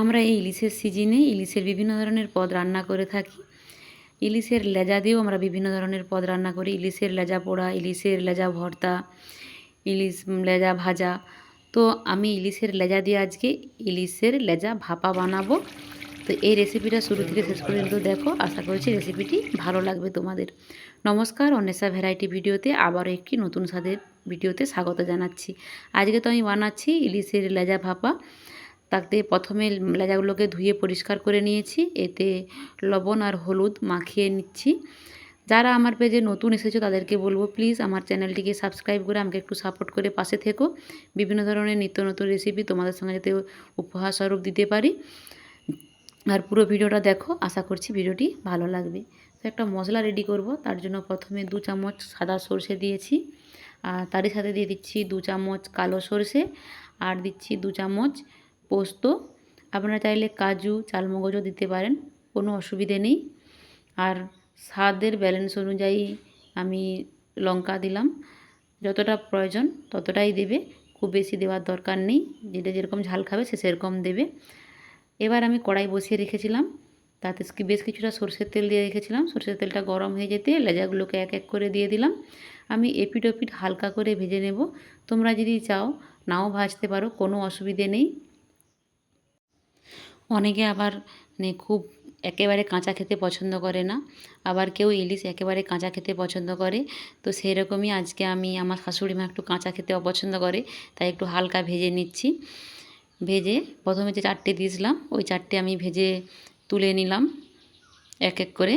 আমরা এই ইলিশের সিজনে ইলিশের বিভিন্ন ধরনের পদ রান্না করে থাকি। ইলিশের লেজা দিয়েও আমরা বিভিন্ন ধরনের পদ রান্না করি। ইলিশের লেজা পোড়া, ইলিশের লেজা ভর্তা, ইলিশ লেজা ভাজা। তো আমি ইলিশের লেজা দিয়ে আজকে ইলিশের লেজা ভাপা বানাবো। তো এই রেসিপিটা শুরু থেকে শেষ পর্যন্ত দেখো। আশা করছি রেসিপিটি ভালো লাগবে তোমাদের। নমস্কার, অন্বেষা ভ্যারাইটি ভিডিওতে আবারও একটি নতুন স্বাদের ভিডিওতে স্বাগত জানাচ্ছি। আজকে তো আমি বানাচ্ছি ইলিশের লেজা ভাপা। তাতে প্রথমে লেজাগুলোকে ধুয়ে পরিষ্কার করে নিয়েছি, এতে লবণ আর হলুদ মাখিয়ে নিচ্ছি। যারা আমার পেজে নতুন এসেছ তাদেরকে বলব প্লিজ আমার চ্যানেলটিকে সাবস্ক্রাইব করে আমাকে একটু সাপোর্ট করে পাশে থেকো। বিভিন্ন ধরনের নিত্য নতুন রেসিপি তোমাদের সঙ্গে যাতে উপহার স্বরূপ দিতে পারি। আর পুরো ভিডিওটা দেখো, আশা করছি ভিডিওটি ভালো লাগবে। তো একটা মশলা রেডি করব, তার জন্য প্রথমে দু চামচ সাদা সর্ষে দিয়েছি। আর তারই সাথে দিয়ে দিচ্ছি দু চামচ কালো সর্ষে। আর দিচ্ছি দু চামচ পোস্ত। আপনারা চাইলে কাজু, চালমগজও দিতে পারেন, কোনো অসুবিধে নেই। আর স্বাদের ব্যালেন্স অনুযায়ী আমি লঙ্কা দিলাম। যতটা প্রয়োজন ততটাই দেবে, খুব বেশি দেওয়ার দরকার নেই। যেটা যেরকম ঝাল খাবে সে সেরকম দেবে। এবার আমি কড়াই বসিয়ে রেখেছিলাম। তাতে বেশ কিছুটা সর্ষের তেল দিয়ে রেখেছিলাম। সর্ষের তেলটা গরম হয়ে যেতে লেজাগুলোকে এক এক করে দিয়ে দিলাম। আমি এপিট ওপিট হালকা করে ভেজে নেব। তোমরা যদি চাও নাও ভাজতে পারো, কোনো অসুবিধে নেই। অনেকে আবার মানে খুব একেবারে কাঁচা খেতে পছন্দ করে না। আবার কেউ ইলিশ একেবারে কাঁচা খেতে পছন্দ করে। তো সেই রকমই আজকে আমি আমার শাশুড়ি মা একটু কাঁচা খেতে অপছন্দ করে, তাই একটু হালকা ভেজে নিচ্ছি। ভেজে প্রথমে যে চারটে দিয়েছিলাম, ওই চারটে আমি ভেজে তুলে নিলাম এক এক করে।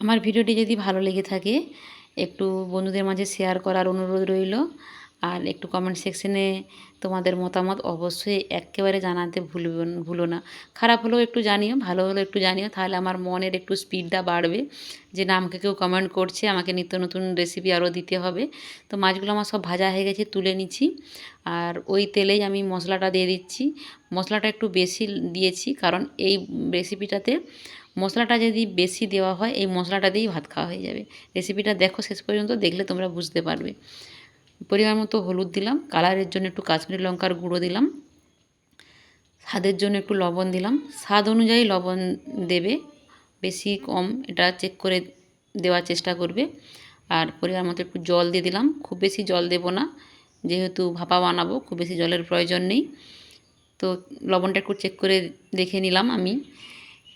আমার ভিডিওটি যদি ভালো লেগে থাকে, একটু বন্ধুদের মাঝে শেয়ার করার অনুরোধ রইল। আর একটু কমেন্ট সেকশনে তোমাদের মতামত অবশ্যই একেবারে জানাতে ভুলব ভুলো না। খারাপ হলেও একটু জানিও, ভালো হলেও একটু জানিও। তাহলে আমার মনের একটু স্পিডটা বাড়বে। যে না, আমাকে কেউ কমেন্ট করছে, আমাকে নিত্য নতুন রেসিপি আরও দিতে হবে। তো মাছগুলো আমার সব ভাজা হয়ে গেছে, তুলে নিচ্ছি। আর ওই তেলেই আমি মশলাটা দিয়ে দিচ্ছি। মশলাটা একটু বেশি দিয়েছি, কারণ এই রেসিপিটাতে মশলাটা যদি বেশি দেওয়া হয়, এই মশলাটা দিয়েই ভাত খাওয়া হয়ে যাবে। রেসিপিটা দেখো শেষ পর্যন্ত, দেখলে তোমরা বুঝতে পারবে। পরিমাণ মতো হলুদ দিলাম কালারের জন্য একটু কাশ্মীরি লঙ্কার গুঁড়ো দিলাম, স্বাদের জন্য একটু লবণ দিলাম। স্বাদ অনুযায়ী লবণ দেবে, বেশি কম এটা চেক করে দেওয়ার চেষ্টা করবে। আর পরিমাণ মতো একটু জল দিয়ে দিলাম, খুব বেশি জল দেব না, যেহেতু ভাপা বানাবো, খুব বেশি জলের প্রয়োজন নেই। তো লবণটা একটু চেক করে দেখে নিলাম আমি।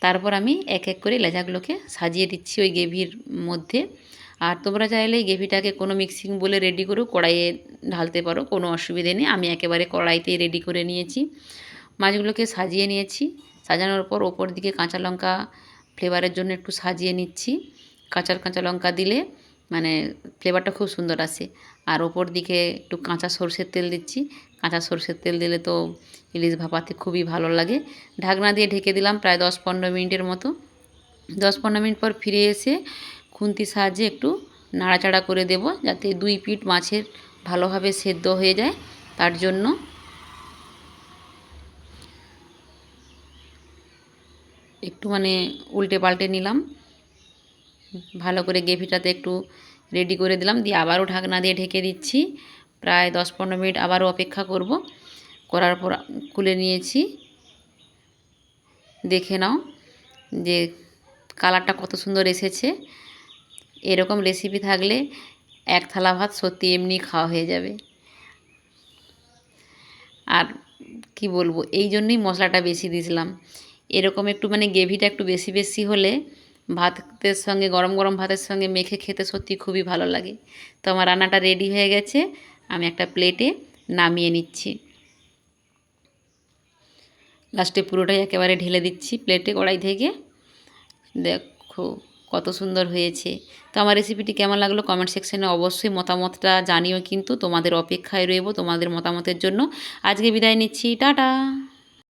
তারপর আমি এক এক করে লেজাগুলোকে সাজিয়ে দিচ্ছি ওই গ্রেভির মধ্যে। আর তোমরা চাইলে গ্রেভিটাকে কোনো মিক্সিং বলে রেডি করেও কড়াইয়ে ঢালতে পারো, কোনো অসুবিধে নেই। আমি একেবারে কড়াইতেই রেডি করে নিয়েছি। মাছগুলোকে সাজিয়ে নিয়েছি। সাজানোর পর ওপর দিকে কাঁচা লঙ্কা ফ্লেভারের জন্য একটু সাজিয়ে নিচ্ছি। কাঁচার কাঁচা লঙ্কা দিলে মানে ফ্লেভারটা খুব সুন্দর আসে। আর ওপর দিকে একটু কাঁচা সর্ষের তেল দিচ্ছি। কাঁচা সর্ষের তেল দিলে তো ইলিশ ভাপাতে খুবই ভালো লাগে। ঢাকনা দিয়ে ঢেকে দিলাম প্রায় দশ পনেরো মিনিটের মতো। দশ পনেরো মিনিট পর ফিরে এসে খুন্তির সাহায্যে একটু নাড়াচাড়া করে দেব যাতে দুই পিঠ মাছের ভালোভাবে সেদ্ধ হয়ে যায়। তার জন্য একটু মানে উল্টে পাল্টে নিলাম। ভালো করে গ্রেভিটাতে একটু রেডি করে দিলাম। দিয়ে আবারও ঢাকনা দিয়ে ঢেকে দিচ্ছি। প্রায় দশ পনেরো মিনিট আবারও অপেক্ষা করব। করার পর খুলে নিয়েছি। দেখে নাও যে কালারটা কত সুন্দর এসেছে। এরকম রেসিপি থাকলে এক থালা ভাত সত্যি এমনি খাওয়া হয়ে যাবে। আর কি বলব, এই জন্যই মশলাটা বেশি দিয়েছিলাম। এরকম একটু মানে গ্রেভিটা একটু বেশি বেশি হলে ভাতের সঙ্গে, গরম গরম ভাতের সঙ্গে মেখে খেতে সত্যি খুবই ভালো লাগে। তো আমার রান্নাটা রেডি হয়ে গেছে, আমি একটা প্লেটে নামিয়ে নিচ্ছি। লাস্টে পুরোটাই একেবারে ঢেলে দিচ্ছি প্লেটে কড়াই থেকে। দেখো। কত সুন্দর হয়েছে। তো আমার রেসিপিটি কেমন লাগল কমেন্ট সেকশানে অবশ্যই মতামতটা জানিও কিন্তু। তোমাদের অপেক্ষায় রইব তোমাদের মতামতের জন্য। আজকে বিদায় নিচ্ছি। টাটা!